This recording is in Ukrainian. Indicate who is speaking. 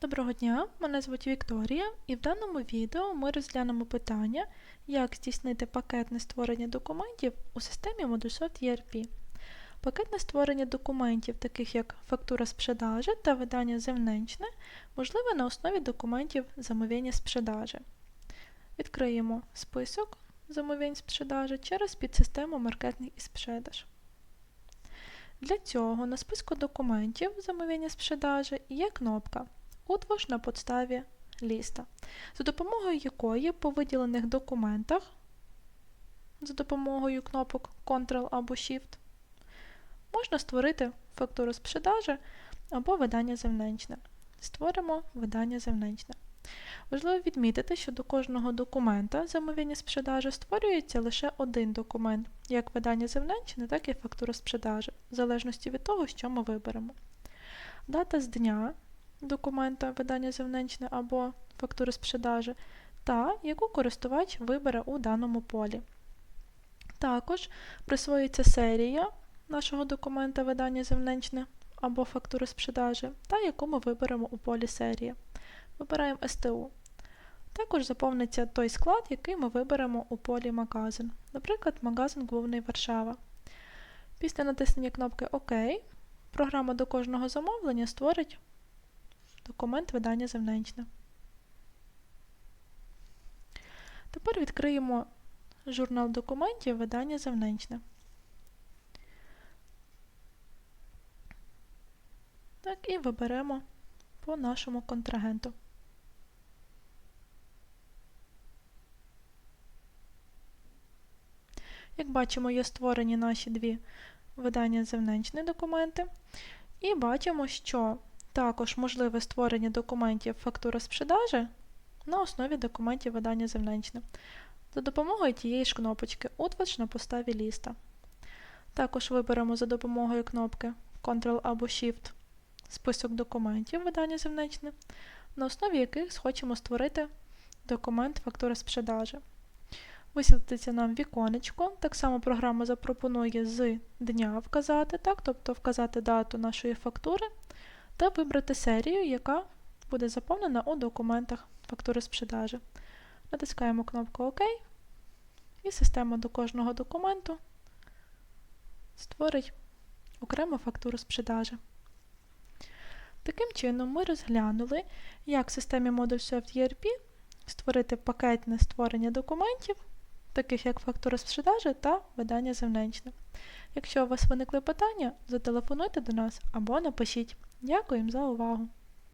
Speaker 1: Доброго дня, мене звуть Вікторія, і в даному відео ми розглянемо питання, як здійснити пакетне створення документів у системі Microsoft ERP. Пакетне створення документів, таких як фактура sprzedaży та видання земничне, можливе на основі документів замовлення sprzedaży. Відкриємо список замовлень sprzedaży через підсистему маркетинг і sprzedaż. Для цього на списку документів замовлення sprzedaży є кнопка Утвож на подставі ліста, за допомогою якої по виділених документах за допомогою кнопок Ctrl або Shift можна створити фактуру sprzedaży або видання земничне. Створимо видання земничне. Важливо відмітити, що до кожного документа замовлення sprzedaży створюється лише один документ, як видання земничне, так і фактура sprzedaży, в залежності від того, що ми виберемо. Дата з дня документа видання земничне або фактури sprzedaży та яку користувач вибере у даному полі. Також присвоюється серія нашого документа видання земничне або фактури sprzedaży та яку ми виберемо у полі серія. Вибираємо СТУ. Також заповниться той склад, який ми виберемо у полі магазин. Наприклад, магазин Головний Варшава. Після натиснення кнопки ОК програма до кожного замовлення створить документ видання земничне. Тепер відкриємо журнал документів видання земничне. Так, і виберемо по нашому контрагенту. Як бачимо, є створені наші дві видання земничні документи. І бачимо, що також можливе створення документів sprzedaży на основі документів видання земничне за допомогою тієї ж кнопочки Утвач на поставі ліста. Також виберемо за допомогою кнопки Ctrl або Shift список документів видання земничне, на основі яких хочемо створити документ фактура sprzedaży. Висвітиться нам віконечко. Так само програма запропонує з дня вказати, так, тобто вказати дату нашої фактури та вибрати серію, яка буде заповнена у документах фактури sprzedaży. Натискаємо кнопку ОК, і система до кожного документу створить окрему фактуру sprzedaży. Таким чином, ми розглянули, як в системі Model ERP створити пакетне створення документів, таких як фактура sprzedaży та видання земничне. Якщо у вас виникли питання, зателефонуйте до нас або напишіть. Дякую за увагу!